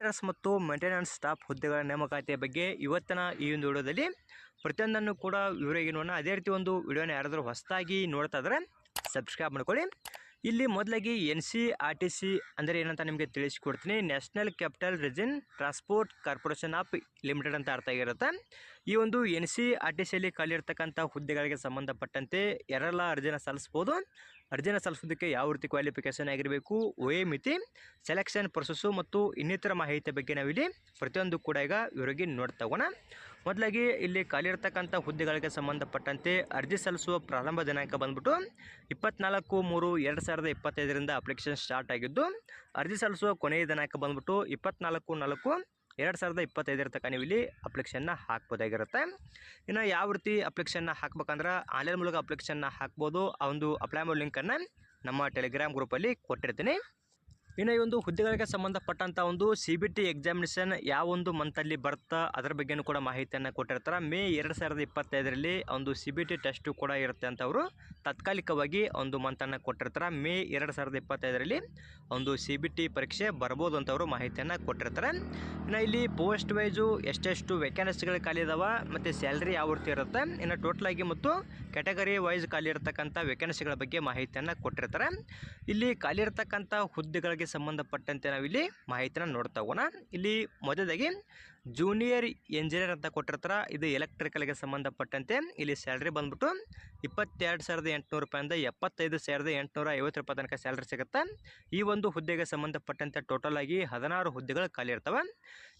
Maintenance ಮತ್ತು maintenance staff ಹುದ್ದೆಗಳ ನೇಮಕಾತಿಯ ಬಗ್ಗೆ ಇವತ್ತಿನ ಈ ಒಂದು ವಿಡಿಯೋದಲ್ಲಿ ಪ್ರತಿಯೊಂದನ್ನು ಕೂಡ ವಿವರವಾಗಿ ನೋಡೋಣ, ಅದೇ ರೀತಿ ಒಂದು ವಿಡಿಯೋನ ಯಾರಾದರೂ ಹೊಸದಾಗಿ ನೋಡ್ತಾ ಇದ್ರೆ ಸಬ್ಸ್ಕ್ರೈಬ್ ಮಾಡ್ಕೊಳ್ಳಿ. ಇಲ್ಲಿ ಮೊದಲಾಗಿ N C R T C ಅಂದರೆ ಏನಂತ ನಿಮಗೆ ತಿಳಿಸಿಕೊಡ್ತೀನಿ. National capital region transport corporation of limited ಅಂತ ಅರ್ಥ ಆಗಿರುತ್ತೆ. ಈ ಒಂದು ಎನ್ ಸಿ ಆರ್ ಟಿ ಸಿಯಲ್ಲಿ ಖಾಲಿ ಇರ್ತಕ್ಕಂಥ ಹುದ್ದೆಗಳಿಗೆ ಸಂಬಂಧಪಟ್ಟಂತೆ ಯಾರೆಲ್ಲ ಅರ್ಜಿನ ಸಲ್ಲಿಸ್ಬೋದು ಅರ್ಜಿನ ಸಲ್ಲಿಸೋದಕ್ಕೆ ಯಾವ ರೀತಿ ಕ್ವಾಲಿಫಿಕೇಷನ್ ಆಗಿರಬೇಕು? ವಯ ಮಿತಿ ಸೆಲೆಕ್ಷನ್ ಪ್ರೊಸೆಸ್ಸು ಮತ್ತು ಇನ್ನಿತರ ಮಾಹಿತಿ ಬಗ್ಗೆ ನಾವಿಲ್ಲಿ ಪ್ರತಿಯೊಂದು ಕೂಡ ಈಗ ಇವರಿಗೆ ನೋಡ್ತಾ ಹೋಗೋಣ ಮೊದಲಾಗಿ ಇಲ್ಲಿ ಖಾಲಿ ಇರ್ತಕ್ಕಂಥ ಹುದ್ದೆಗಳಿಗೆ ಸಂಬಂಧಪಟ್ಟಂತೆ ಅರ್ಜಿ ಸಲ್ಲಿಸುವ ಪ್ರಾರಂಭ ದಿನಾಂಕ ಬಂದ್ಬಿಟ್ಟು ಇಪ್ಪತ್ನಾಲ್ಕು ಮೂರು ಎರಡು ಸಾವಿರದ ಇಪ್ಪತ್ತೈದರಿಂದ ಅಪ್ಲಿಕೇಶನ್ ಸ್ಟಾರ್ಟ್ ಆಗಿದ್ದು, ಅರ್ಜಿ ಸಲ್ಲಿಸುವ ಕೊನೆಯ ದಿನಾಂಕ ಬಂದ್ಬಿಟ್ಟು ಇಪ್ಪತ್ನಾಲ್ಕು ನಾಲ್ಕು ಎರಡು ಸಾವಿರದ ಇಪ್ಪತ್ತೈದರ ತನಕ ನೀವು ಇಲ್ಲಿ ಅಪ್ಲಿಕೇಶನ್ನ ಹಾಕ್ಬೋದಾಗಿರುತ್ತೆ. ಇನ್ನು ಯಾವ ರೀತಿ ಅಪ್ಲಿಕೇಶನ್ನ ಹಾಕ್ಬೇಕಂದ್ರೆ ಆನ್ಲೈನ್ ಮೂಲಕ ಅಪ್ಲಿಕೇಶನ್ನ ಹಾಕ್ಬೋದು. ಆ ಒಂದು ಅಪ್ಲೈ ಮಾಡೋ ಲಿಂಕನ್ನು ನಮ್ಮ ಟೆಲಿಗ್ರಾಮ್ ಗ್ರೂಪಲ್ಲಿ ಕೊಟ್ಟಿರ್ತೀನಿ. ಇನ್ನು ಈ ಒಂದು ಹುದ್ದೆಗಳಿಗೆ ಸಂಬಂಧಪಟ್ಟಂಥ ಒಂದು ಸಿ ಬಿ ಟಿ ಎಕ್ಸಾಮಿನೇಷನ್ ಯಾವ ಒಂದು ಮಂತಲ್ಲಿ ಬರ್ತಾ, ಅದರ ಬಗ್ಗೆಯೂ ಕೂಡ ಮಾಹಿತಿಯನ್ನು ಕೊಟ್ಟಿರ್ತಾರೆ. ಮೇ ಎರಡು ಸಾವಿರದ ಇಪ್ಪತ್ತೈದರಲ್ಲಿ ಒಂದು ಸಿ ಬಿ ಟಿ ಟೆಸ್ಟು ಕೂಡ ಇರುತ್ತೆ ಅಂತ ಅವರು ತಾತ್ಕಾಲಿಕವಾಗಿ ಒಂದು ಮಂತನ್ನು ಕೊಟ್ಟಿರ್ತಾರೆ. ಮೇ ಎರಡು ಸಾವಿರದ ಇಪ್ಪತ್ತೈದರಲ್ಲಿ ಒಂದು ಸಿ ಬಿ ಟಿ ಪರೀಕ್ಷೆ ಬರ್ಬೋದು ಅಂತ ಅವರು ಮಾಹಿತಿಯನ್ನು ಕೊಟ್ಟಿರ್ತಾರೆ. ಇನ್ನು ಇಲ್ಲಿ ಪೋಸ್ಟ್ ವೈಸು ಎಷ್ಟೆಷ್ಟು ವೇಕೆನ್ಸಿಗಳು ಖಾಲಿ ಇದಾವೆ ಮತ್ತು ಸ್ಯಾಲ್ರಿ ಯಾವ ರೀತಿ ಇರುತ್ತೆ, ಇನ್ನು ಟೋಟಲ್ ಆಗಿ ಮತ್ತು ಕ್ಯಾಟಗರಿ ವೈಸ್ ಖಾಲಿ ಇರತಕ್ಕಂಥ ವೇಕೆನ್ಸಿಗಳ ಬಗ್ಗೆ ಮಾಹಿತಿಯನ್ನು ಕೊಟ್ಟಿರ್ತಾರೆ. ಇಲ್ಲಿ ಖಾಲಿ ಇರತಕ್ಕಂಥ ಹುದ್ದೆಗಳಿಗೆ ಸಂಬಂಧಪಟ್ಟಂತೆ ನಾವಿಲ್ಲಿ ಮಾಹಿತಿನ ನೋಡ್ತಾ ಹೋಗೋಣ. ಇಲ್ಲಿ ಮೊದಲಾಗಿ ಜೂನಿಯರ್ ಇಂಜಿನಿಯರ್ ಅಂತ ಕೊಟ್ಟಿರ್ತಾರೆ, ಇದು ಎಲೆಕ್ಟ್ರಿಕಲ್ಗೆ ಸಂಬಂಧಪಟ್ಟಂತೆ. ಇಲ್ಲಿ ಸ್ಯಾಲ್ರಿ ಬಂದ್ಬಿಟ್ಟು ಇಪ್ಪತ್ತೆರಡು ಸಾವಿರದ ಎಂಟುನೂರು ರೂಪಾಯಿಂದ ಎಪ್ಪತ್ತೈದು ಸಾವಿರದ ಎಂಟುನೂರ ಐವತ್ತು ರೂಪಾಯಿ ತನಕ ಸ್ಯಾಲ್ರಿ ಸಿಗುತ್ತೆ. ಈ ಒಂದು ಹುದ್ದೆಗೆ ಸಂಬಂಧಪಟ್ಟಂತೆ ಟೋಟಲ್ ಆಗಿ ಹದಿನಾರು ಹುದ್ದೆಗಳು ಖಾಲಿ ಇರ್ತವೆ.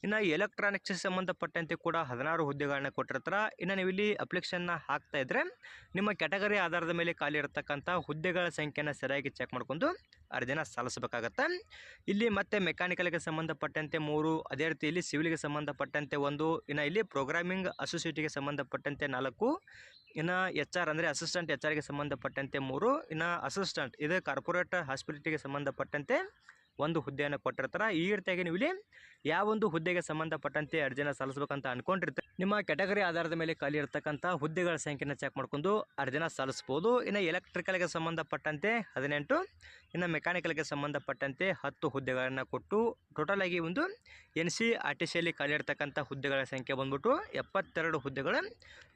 ಇನ್ನು ಎಲೆಕ್ಟ್ರಾನಿಕ್ಸ್ ಸಂಬಂಧಪಟ್ಟಂತೆ ಕೂಡ ಹದಿನಾರು ಹುದ್ದೆಗಳನ್ನ ಕೊಟ್ಟಿರ್ತಾರೆ. ಇನ್ನು ನೀವು ಇಲ್ಲಿ ಅಪ್ಲಿಕೇಶನ್ನ ಹಾಕ್ತಾ ಇದ್ರೆ ನಿಮ್ಮ ಕ್ಯಾಟಗರಿ ಆಧಾರದ ಮೇಲೆ ಖಾಲಿ ಇರತಕ್ಕಂಥ ಹುದ್ದೆಗಳ ಸಂಖ್ಯೆನ ಸರಿಯಾಗಿ ಚೆಕ್ ಮಾಡ್ಕೊಂಡು ಅರ್ಜಿನ ಸಲ್ಲಿಸಬೇಕಾಗತ್ತೆ. ಇಲ್ಲಿ ಮತ್ತೆ ಮೆಕ್ಯಾನಿಕಲ್ಗೆ ಸಂಬಂಧಪಟ್ಟಂತೆ ಮೂರು, ಅದೇ ರೀತಿ ಇಲ್ಲಿ ಸಿವಿಲ್ಗೆ ಸಂಬಂಧಪಟ್ಟಂತೆ ಒಂದು, ಇನ್ನು ಇಲ್ಲಿ ಪ್ರೋಗ್ರಾಮಿಂಗ್ ಅಸೋಸಿಯೇಟಿಗೆ ಸಂಬಂಧಪಟ್ಟಂತೆ ನಾಲ್ಕು, ಇನ್ನು ಎಚ್ ಆರ್ ಅಂದರೆ ಅಸಿಸ್ಟೆಂಟ್ ಎಚ್ ಆರ್ಗೆ ಸಂಬಂಧಪಟ್ಟಂತೆ ಮೂರು, ಇನ್ನು ಅಸಿಸ್ಟೆಂಟ್ ಇದು ಕಾರ್ಪೊರೇಟ್ ಹಾಸ್ಪಿಟಲ್ಗೆ ಸಂಬಂಧಪಟ್ಟಂತೆ ಒಂದು ಹುದ್ದೆಯನ್ನು ಕೊಟ್ಟಿರ್ತಾರೆ. ಈ ರೀತಿಯಾಗಿ ನೀವು ಇಲ್ಲಿ ಯಾವ ಒಂದು ಹುದ್ದೆಗೆ ಸಂಬಂಧಪಟ್ಟಂತೆ ಅರ್ಜಿನ ಸಲ್ಲಿಸ್ಬೇಕಂತ ಅನ್ಕೊಂಡಿರ್ತಾರೆ. ನಿಮ್ಮ ಕ್ಯಾಟಗರಿ ಆಧಾರದ ಮೇಲೆ ಖಾಲಿ ಇರತಕ್ಕಂಥ ಹುದ್ದೆಗಳ ಸಂಖ್ಯೆನ ಚೆಕ್ ಮಾಡ್ಕೊಂಡು ಅರ್ಜಿನ ಸಲ್ಲಿಸ್ಬೋದು ಇನ್ನು ಎಲೆಕ್ಟ್ರಿಕಲ್ಗೆ ಸಂಬಂಧಪಟ್ಟಂತೆ ಹದಿನೆಂಟು, ಇನ್ನು ಮೆಕ್ಯಾನಿಕಲ್ಗೆ ಸಂಬಂಧಪಟ್ಟಂತೆ ಹತ್ತು ಹುದ್ದೆಗಳನ್ನು ಕೊಟ್ಟು ಟೋಟಲ್ ಆಗಿ ಒಂದು ಎನ್ ಸಿ ಆರ್ ಟಿ ಸಿಯಲ್ಲಿ ಖಾಲಿ ಇರ್ತಕ್ಕಂಥ ಹುದ್ದೆಗಳ ಸಂಖ್ಯೆ ಬಂದ್ಬಿಟ್ಟು ಎಪ್ಪತ್ತೆರಡು ಹುದ್ದೆಗಳು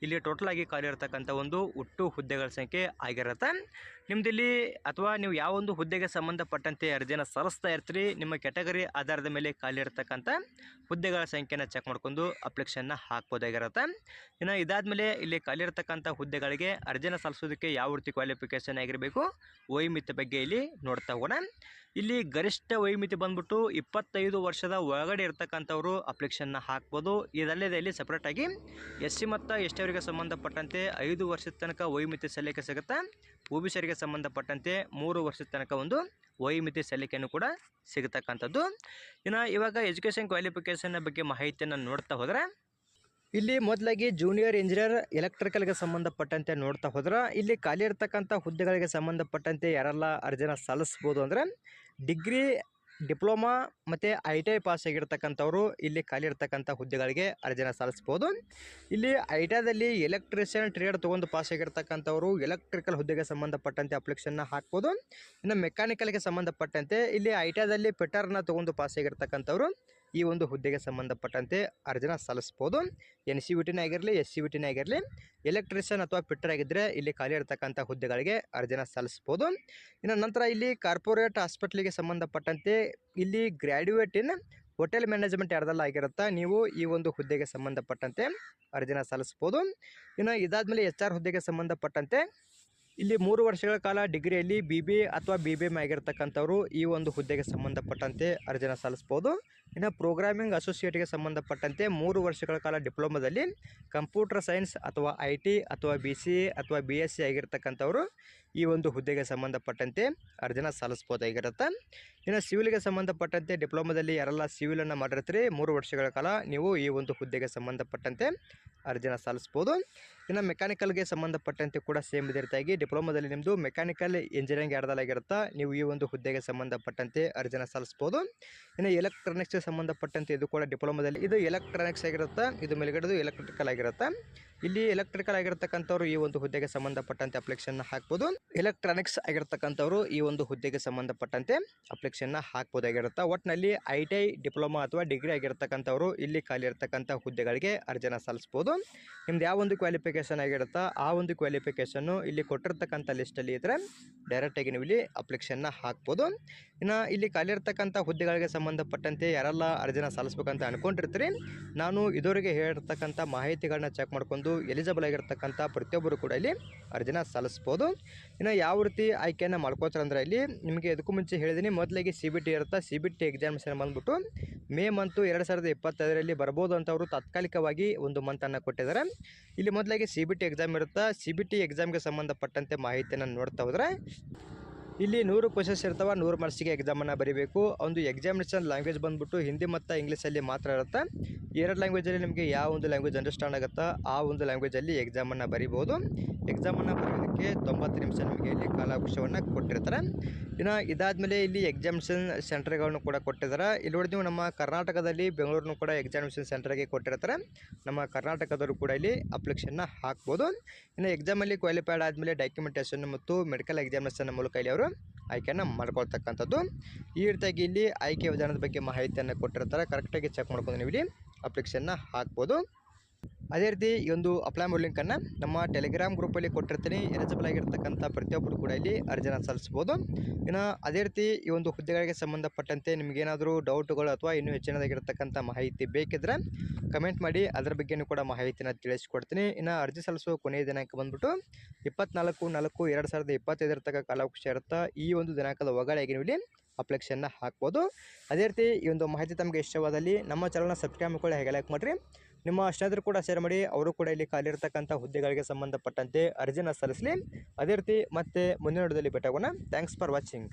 ಇಲ್ಲಿ ಟೋಟಲ್ ಆಗಿ ಖಾಲಿ ಇರ್ತಕ್ಕಂಥ ಒಂದು ಒಟ್ಟು ಹುದ್ದೆಗಳ ಸಂಖ್ಯೆ ಆಗಿರುತ್ತೆ. ನಿಮ್ದಿಲ್ಲಿ ಅಥವಾ ನೀವು ಯಾವ ಒಂದು ಹುದ್ದೆಗೆ ಸಂಬಂಧಪಟ್ಟಂತೆ ಅರ್ಜಿನ ಸಲ್ಲಿಸ್ತಾ ಇರ್ತೀರಿ, ನಿಮ್ಮ ಕ್ಯಾಟಗರಿ ಆಧಾರದ ಮೇಲೆ ಖಾಲಿ ಇರತಕ್ಕಂಥ ಹುದ್ದೆಗಳ ಸಂಖ್ಯೆನ ಚೆಕ್ ಮಾಡ್ಕೊಂಡು ಅಪ್ಲಿಕೇಶನ್ನ ಹಾಕ್ಬೋದಾಗಿರುತ್ತೆ. ಇನ್ನು ಇದಾದಮೇಲೆ ಇಲ್ಲಿ ಖಾಲಿ ಇರತಕ್ಕಂಥ ಹುದ್ದೆಗಳಿಗೆ ಅರ್ಜಿನ ಸಲ್ಲಿಸೋದಕ್ಕೆ ಯಾವ ರೀತಿ ಕ್ವಾಲಿಫಿಕೇಷನ್ ಆಗಿರಬೇಕು, ವೈಮಿತಿ ಬಗ್ಗೆ ಇಲ್ಲಿ ನೋಡ್ತಾ ಹೋಗೋಣ. ಇಲ್ಲಿ ಗರಿಷ್ಠ ವೈಮಿತಿ ಬಂದ್ಬಿಟ್ಟು ಇಪ್ಪತ್ತೈದು ವರ್ಷದ ಒಳಗಡೆ ಇರ್ತಕ್ಕಂಥವ್ರು ಅಪ್ಲಿಕೇಶನ್ನ ಹಾಕ್ಬೋದು. ಇದಲ್ಲದೆ ಇಲ್ಲಿ ಸಪ್ರೇಟಾಗಿ ಎಸ್ ಸಿ ಮತ್ತು ಎಸ್ ಸಂಬಂಧಪಟ್ಟಂತೆ ಐದು ವರ್ಷದ ತನಕ ವೈಮಿತಿ ಸಲ್ಲಿಕೆ ಸಿಗುತ್ತೆ ಬಿ ಸಂಬಂಧಪಟ್ಟಂತೆ ಮೂರು ವರ್ಷದ ತನಕ ಒಂದು ವಯೋಮಿತಿ ಸಲ್ಲಿಕೆಯನ್ನು ಕೂಡ ಸಿಗತಕ್ಕಂಥದ್ದು. ಇನ್ನು ಇವಾಗ ಎಜುಕೇಷನ್ ಕ್ವಾಲಿಫಿಕೇಷನ್ ಬಗ್ಗೆ ಮಾಹಿತಿಯನ್ನು ನೋಡ್ತಾ ಹೋದರೆ, ಇಲ್ಲಿ ಮೊದಲಾಗಿ ಜೂನಿಯರ್ ಇಂಜಿನಿಯರ್ ಎಲೆಕ್ಟ್ರಿಕಲ್ಗೆ ಸಂಬಂಧಪಟ್ಟಂತೆ ನೋಡ್ತಾ ಹೋದ್ರೆ, ಇಲ್ಲಿ ಖಾಲಿ ಇರ್ತಕ್ಕಂಥ ಹುದ್ದೆಗಳಿಗೆ ಸಂಬಂಧಪಟ್ಟಂತೆ ಯಾರೆಲ್ಲ ಅರ್ಜಿನ ಸಲ್ಲಿಸ್ಬೋದು ಅಂದರೆ, ಡಿಗ್ರಿ ಡಿಪ್ಲೊಮಾ ಮತ್ತು ಐ ಟಿ ಐ ಪಾಸ್ ಆಗಿರ್ತಕ್ಕಂಥವ್ರು ಇಲ್ಲಿ ಖಾಲಿ ಇರ್ತಕ್ಕಂಥ ಹುದ್ದೆಗಳಿಗೆ ಅರ್ಜಿನ ಸಲ್ಲಿಸ್ಬೋದು. ಇಲ್ಲಿ ಐ ಟಿ ಐದಲ್ಲಿ ಎಲೆಕ್ಟ್ರಿಷಿಯನ್ ಟ್ರೇಡ್ ತೊಗೊಂಡು ಪಾಸ್ ಆಗಿರ್ತಕ್ಕಂಥವ್ರು ಎಲೆಕ್ಟ್ರಿಕಲ್ ಹುದ್ದೆಗೆ ಸಂಬಂಧಪಟ್ಟಂತೆ ಅಪ್ಲಿಕೇಶನ್ನ ಹಾಕ್ಬೋದು. ಇನ್ನು ಮೆಕ್ಯಾನಿಕಲ್ಗೆ ಸಂಬಂಧಪಟ್ಟಂತೆ ಇಲ್ಲಿ ಐ ಟಿ ಐದಲ್ಲಿ ಪೆಟರ್ನ ತೊಗೊಂಡು ಪಾಸ್ ಆಗಿರ್ತಕ್ಕಂಥವ್ರು ಈ ಒಂದು ಹುದ್ದೆಗೆ ಸಂಬಂಧಪಟ್ಟಂತೆ ಅರ್ಜಿನ ಸಲ್ಲಿಸ್ಬೋದು. ಎನ್ ಸಿ ಟಿನೇ ಆಗಿರಲಿ ಎಸ್ ಸಿ ಟಿನೇ ಆಗಿರಲಿ ಎಲೆಕ್ಟ್ರಿಷಿಯನ್ ಅಥವಾ ಫಿಟ್ಟರ್ ಆಗಿದ್ದರೆ ಇಲ್ಲಿ ಖಾಲಿ ಇರತಕ್ಕಂಥ ಹುದ್ದೆಗಳಿಗೆ ಅರ್ಜಿನ ಸಲ್ಲಿಸ್ಬೋದು. ಇನ್ನು ನಂತರ ಇಲ್ಲಿ ಕಾರ್ಪೊರೇಟ್ ಹಾಸ್ಪಿಟ್ಲಿಗೆ ಸಂಬಂಧಪಟ್ಟಂತೆ ಇಲ್ಲಿ ಗ್ರ್ಯಾಡ್ಯುಯೇಟ್ ಇನ್ ಹೋಟೆಲ್ ಮ್ಯಾನೇಜ್ಮೆಂಟ್ ಯಾರ್ದೆಲ್ಲ ಆಗಿರುತ್ತಾ, ನೀವು ಈ ಒಂದು ಹುದ್ದೆಗೆ ಸಂಬಂಧಪಟ್ಟಂತೆ ಅರ್ಜಿನ ಸಲ್ಲಿಸ್ಬೋದು. ಇನ್ನು ಇದಾದಮೇಲೆ ಎಚ್ ಆರ್ ಹುದ್ದೆಗೆ ಸಂಬಂಧಪಟ್ಟಂತೆ ಇಲ್ಲಿ ಮೂರು ವರ್ಷಗಳ ಕಾಲ ಡಿಗ್ರಿಯಲ್ಲಿ ಬಿ ಬಿ ಎ ಅಥವಾ ಬಿ ಬಿ ಎಂ ಆಗಿರ್ತಕ್ಕಂಥವ್ರು ಈ ಒಂದು ಹುದ್ದೆಗೆ ಸಂಬಂಧಪಟ್ಟಂತೆ ಅರ್ಜಿನ ಸಲ್ಲಿಸ್ಬೋದು. ಇನ್ನು ಪ್ರೋಗ್ರಾಮಿಂಗ್ ಅಸೋಸಿಯೇಟ್ಗೆ ಸಂಬಂಧಪಟ್ಟಂತೆ ಮೂರು ವರ್ಷಗಳ ಕಾಲ ಡಿಪ್ಲೊಮಾದಲ್ಲಿ ಕಂಪ್ಯೂಟರ್ ಸೈನ್ಸ್ ಅಥವಾ ಐ ಟಿ ಅಥವಾ ಬಿ ಸಿ ಎ ಅಥವಾ ಬಿ ಎಸ್ ಸಿ ಆಗಿರ್ತಕ್ಕಂಥವ್ರು ಈ ಒಂದು ಹುದ್ದೆಗೆ ಸಂಬಂಧಪಟ್ಟಂತೆ ಅರ್ಜಿನ ಸಲ್ಲಿಸ್ಬೋದಾಗಿರುತ್ತೆ ಇನ್ನು ಸಿವಿಲ್ಗೆ ಸಂಬಂಧಪಟ್ಟಂತೆ ಡಿಪ್ಲೊಮಾದಲ್ಲಿ ಯಾರೆಲ್ಲ ಸಿವಿಲನ್ನು ಮಾಡಿರ್ತೀರಿ, ಮೂರು ವರ್ಷಗಳ ಕಾಲ ನೀವು ಈ ಒಂದು ಹುದ್ದೆಗೆ ಸಂಬಂಧಪಟ್ಟಂತೆ ಅರ್ಜಿನ ಸಲ್ಲಿಸ್ಬೋದು. ಇನ್ನು ಮೆಕ್ಯಾನಿಕಲ್ಗೆ ಸಂಬಂಧಪಟ್ಟಂತೆ ಕೂಡ ಸೇಮ್ ಇದೇ ರೀತಿಯಾಗಿ ಡಿಪ್ಲೊಮಾದಲ್ಲಿ ನಿಮ್ಮದು ಮೆಕ್ಯಾನಿಕಲ್ ಇಂಜಿನಿಯರಿಂಗ್ ಯಾರ್ದಲ್ಲಾಗಿರುತ್ತಾ ನೀವು ಈ ಒಂದು ಹುದ್ದೆಗೆ ಸಂಬಂಧಪಟ್ಟಂತೆ ಅರ್ಜಿನ ಸಲ್ಲಿಸ್ಬೋದು. ಇನ್ನು ಎಲೆಕ್ಟ್ರಾನಿಕ್ಸ್ಗೆ ಸಂಬಂಧಪಟ್ಟಂತೆ ಇದು ಕೂಡ ಡಿಪ್ಲೊಮಾದಲ್ಲಿ, ಇದು ಎಲೆಕ್ಟ್ರಾನಿಕ್ಸ್ ಆಗಿರುತ್ತೆ, ಇದು ಮೇಲ್ಗಡೆದು ಎಲೆಕ್ಟ್ರಿಕಲ್ ಆಗಿರುತ್ತೆ, ಇಲ್ಲಿ ಎಲೆಕ್ಟ್ರಿಕಲ್ ಆಗಿರ್ತಕ್ಕಂಥವ್ರು ಈ ಒಂದು ಹುದ್ದೆಗೆ ಸಂಬಂಧಪಟ್ಟಂತೆ ಅಪ್ಲಿಕೇಶನ್ ಹಾಕ್ಬೋದು. ಎಲೆಕ್ಟ್ರಾನಿಕ್ಸ್ ಆಗಿರ್ತಕ್ಕಂಥವ್ರು ಈ ಒಂದು ಹುದ್ದೆಗೆ ಸಂಬಂಧಪಟ್ಟಂತೆ ಅಪ್ಲಿಕೇಶನ್ನ ಹಾಕ್ಬೋದಾಗಿರುತ್ತೆ ಒಟ್ಟಿನಲ್ಲಿ ಐ ಟಿ ಐ, ಡಿಪ್ಲೊಮಾ ಅಥವಾ ಡಿಗ್ರಿ ಆಗಿರ್ತಕ್ಕಂಥವ್ರು ಇಲ್ಲಿ ಖಾಲಿ ಇರ್ತಕ್ಕಂಥ ಹುದ್ದೆಗಳಿಗೆ ಅರ್ಜಿನ ಸಲ್ಲಿಸ್ಬೋದು. ನಿಮ್ದು ಯಾವ ಒಂದು ಕ್ವಾಲಿಫಿಕೇಷನ್ ಆಗಿರುತ್ತೆ, ಆ ಒಂದು ಕ್ವಾಲಿಫಿಕೇಷನ್ನು ಇಲ್ಲಿ ಕೊಟ್ಟಿರ್ತಕ್ಕಂಥ ಲಿಸ್ಟಲ್ಲಿ ಇದ್ದರೆ ಡೈರೆಕ್ಟಾಗಿ ನೀವು ಇಲ್ಲಿ ಅಪ್ಲಿಕೇಶನ್ನ ಹಾಕ್ಬೋದು. ಇನ್ನು ಇಲ್ಲಿ ಖಾಲಿ ಇರ್ತಕ್ಕಂಥ ಹುದ್ದೆಗಳಿಗೆ ಸಂಬಂಧಪಟ್ಟಂತೆ ಯಾರೆಲ್ಲ ಅರ್ಜಿನ ಸಲ್ಲಿಸ್ಬೇಕಂತ ಅನ್ಕೊಂಡಿರ್ತೀರಿ, ನಾನು ಇದುವರೆಗೆ ಹೇಳಿರ್ತಕ್ಕಂಥ ಮಾಹಿತಿಗಳನ್ನ ಚೆಕ್ ಮಾಡ್ಕೊಂಡು ಎಲಿಜಿಬಲ್ ಆಗಿರ್ತಕ್ಕಂಥ ಪ್ರತಿಯೊಬ್ಬರು ಕೂಡ ಇಲ್ಲಿ ಅರ್ಜಿನ ಸಲ್ಲಿಸ್ಬೋದು. ಇನ್ನು ಯಾವ ರೀತಿ ಆಯ್ಕೆಯನ್ನು ಮಾಡ್ಕೋತಾರೆ ಅಂದರೆ ಇಲ್ಲಿ ನಿಮಗೆ ಇದಕ್ಕೂ ಮುಂಚೆ ಹೇಳಿದ್ದೀನಿ ಮೊದಲಿಗೆ ಸಿ ಬಿ ಟಿ ಇರುತ್ತೆ ಸಿ ಬಿ ಟಿ ಎಕ್ಸಾಮಿನೇಷನ್ ಬಂದ್ಬಿಟ್ಟು ಮೇ ಮಂತು ಎರಡು ಸಾವಿರದ ಇಪ್ಪತ್ತೈದರಲ್ಲಿ ಬರ್ಬೋದು ಅಂತ ಅವರು ತಾತ್ಕಾಲಿಕವಾಗಿ ಒಂದು ಮಂತನ್ನು ಕೊಟ್ಟಿದ್ದಾರೆ. ಇಲ್ಲಿ ಮೊದಲಾಗಿ ಸಿ ಬಿ ಟಿ ಎಕ್ಸಾಮ್ ಇರುತ್ತೆ, ಸಿ ಬಿ ಟಿ ಎಕ್ಸಾಮ್ಗೆ ಸಂಬಂಧಪಟ್ಟಂತೆ ಮಾಹಿತಿಯನ್ನು ನೋಡ್ತಾ ಹೋದರೆ ಇಲ್ಲಿ ನೂರು ಕ್ವಶನ್ಸ್ ಇರ್ತಾವ, ನೂರು ಮಾರ್ಕ್ಸಿಗೆ ಎಕ್ಸಾಮನ್ನು ಬರೀಬೇಕು. ಒಂದು ಎಕ್ಸಾಮಿನೇಷನ್ ಲ್ಯಾಂಗ್ವೇಜ್ ಬಂದ್ಬಿಟ್ಟು ಹಿಂದಿ ಮತ್ತು ಇಂಗ್ಲೀಷಲ್ಲಿ ಮಾತ್ರ ಇರುತ್ತೆ. ಎರಡು ಲ್ಯಾಂಗ್ವೇಜಲ್ಲಿ ನಿಮಗೆ ಯಾವ ಒಂದು ಲ್ಯಾಂಗ್ವೇಜ್ ಅಂಡರ್ಸ್ಟ್ಯಾಂಡ್ ಆಗುತ್ತಾ, ಆ ಒಂದು ಲ್ಯಾಂಗ್ವೇಜಲ್ಲಿ ಎಕ್ಸಾಮನ್ನು ಬರಿಬೋದು. ಎಕ್ಸಾಮನ್ನು ಬರೆಯೋದಕ್ಕೆ ತೊಂಬತ್ತು ನಿಮಿಷ ನಿಮಗೆ ಇಲ್ಲಿ ಕಾಲಾವಕಾಶವನ್ನು ಕೊಟ್ಟಿರ್ತಾರೆ. ಇನ್ನು ಇದಾದಮೇಲೆ ಇಲ್ಲಿ ಎಕ್ಸಾಮಿನೇಷನ್ ಸೆಂಟರ್ಗಳನ್ನು ಕೂಡ ಕೊಟ್ಟಿದ್ದಾರೆ ಇಲ್ಲಿ ನೋಡಿ ನೀವು ನಮ್ಮ ಕರ್ನಾಟಕದಲ್ಲಿ ಬೆಂಗಳೂರನ್ನು ಕೂಡ ಎಕ್ಸಾಮಿನೇಷನ್ ಸೆಂಟರ್ಗೆ ಕೊಟ್ಟಿರ್ತಾರೆ. ನಮ್ಮ ಕರ್ನಾಟಕದವರು ಕೂಡ ಇಲ್ಲಿ ಅಪ್ಲಿಕೇಶನ್ನ ಹಾಕ್ಬೋದು. ಇನ್ನು ಎಕ್ಸಾಮಲ್ಲಿ ಕ್ವಾಲಿಫೈಡ್ ಆದಮೇಲೆ ಡಾಕ್ಯುಮೆಂಟೇಷನ್ ಮತ್ತು ಮೆಡಿಕಲ್ ಎಕ್ಸಾಮಿನೇಷನ್ ಮೂಲಕ ಇಲ್ಲಿ ಅವರು ಆಯ್ಕೆಯನ್ನು ಮಾಡ್ಕೊಳ್ತಕ್ಕಂಥದ್ದು. ಈ ರೀತಿಯಾಗಿ ಇಲ್ಲಿ ಆಯ್ಕೆ ವಿಧಾನದ ಬಗ್ಗೆ ಮಾಹಿತಿಯನ್ನು ಕೊಟ್ಟಿರ್ತಾರೆ. ಕರೆಕ್ಟಾಗಿ ಚೆಕ್ ಮಾಡ್ಕೊಂಡು ನೀವು ಇಲ್ಲಿ ಅಪ್ಲಿಕೇಶನ್ನ ಹಾಕ್ಬೋದು. ಅದೇ ರೀತಿ ಈ ಒಂದು ಅಪ್ಲೈ ಮಾಡೋ ಲಿಂಕನ್ನು ನಮ್ಮ ಟೆಲಿಗ್ರಾಮ್ ಗ್ರೂಪಲ್ಲಿ ಕೊಟ್ಟಿರ್ತೀನಿ. ಎಲಿಜಿಬಲ್ ಆಗಿರ್ತಕ್ಕಂಥ ಪ್ರತಿಯೊಬ್ಬರು ಕೂಡ ಇಲ್ಲಿ ಅರ್ಜಿನ ಸಲ್ಲಿಸ್ಬೋದು ಇನ್ನು ಅದೇ ರೀತಿ ಈ ಒಂದು ಹುದ್ದೆಗಳಿಗೆ ಸಂಬಂಧಪಟ್ಟಂತೆ ನಿಮಗೇನಾದರೂ ಡೌಟ್ಗಳು ಅಥವಾ ಇನ್ನೂ ಹೆಚ್ಚಿನದಾಗಿರ್ತಕ್ಕಂಥ ಮಾಹಿತಿ ಬೇಕಿದ್ರೆ ಕಮೆಂಟ್ ಮಾಡಿ, ಅದರ ಬಗ್ಗೆಯೂ ಕೂಡ ಮಾಹಿತಿನ ತಿಳಿಸ್ಕೊಡ್ತೀನಿ. ಇನ್ನು ಅರ್ಜಿ ಸಲ್ಲಿಸುವ ಕೊನೆಯ ದಿನಾಂಕ ಬಂದ್ಬಿಟ್ಟು ಇಪ್ಪತ್ನಾಲ್ಕು, ನಾಲ್ಕು, ಎರಡು ಸಾವಿರದ ಇಪ್ಪತ್ತೈದರ ತನಕ ಕಾಲಾವಕಾಶ ಇರುತ್ತೆ ಈ ಒಂದು ದಿನಾಂಕದ ಒಗಳಿಗೆ ನೀವು ಇಲ್ಲಿ ಅಪ್ಲಿಕೇಶನ್ನ ಹಾಕ್ಬೋದು. ಅದೇ ರೀತಿ ಈ ಒಂದು ಮಾಹಿತಿ ತಮಗೆ ಇಷ್ಟವಾದಲ್ಲಿ ನಮ್ಮ ಚಾನಲ್ನ ಸಬ್ಸ್ಕ್ರೈಬ್ ಮಾಡ್ಕೊಳ್ಳಿ, ಹಾಗೆ ಲೈಕ್ ಮಾಡಿರಿ. ನಿಮ್ಮ ಸ್ನೇಹಿತರು ಕೂಡ ಶೇರ್ ಮಾಡಿ, ಅವರು ಕೂಡ ಇಲ್ಲಿ ಖಾಲಿರ್ತಕ್ಕಂಥ ಹುದ್ದೆಗಳಿಗೆ ಸಂಬಂಧಪಟ್ಟಂತೆ ಅರ್ಜಿನ ಸಲ್ಲಿಸಲಿ. ಅದೇ ರೀತಿ ಮತ್ತೆ ಮುಂದಿನ ನೋಡೋದಲ್ಲಿ ಭೇಟಾಗೋಣ ಥ್ಯಾಂಕ್ಸ್ ಫಾರ್ ವಾಚಿಂಗ್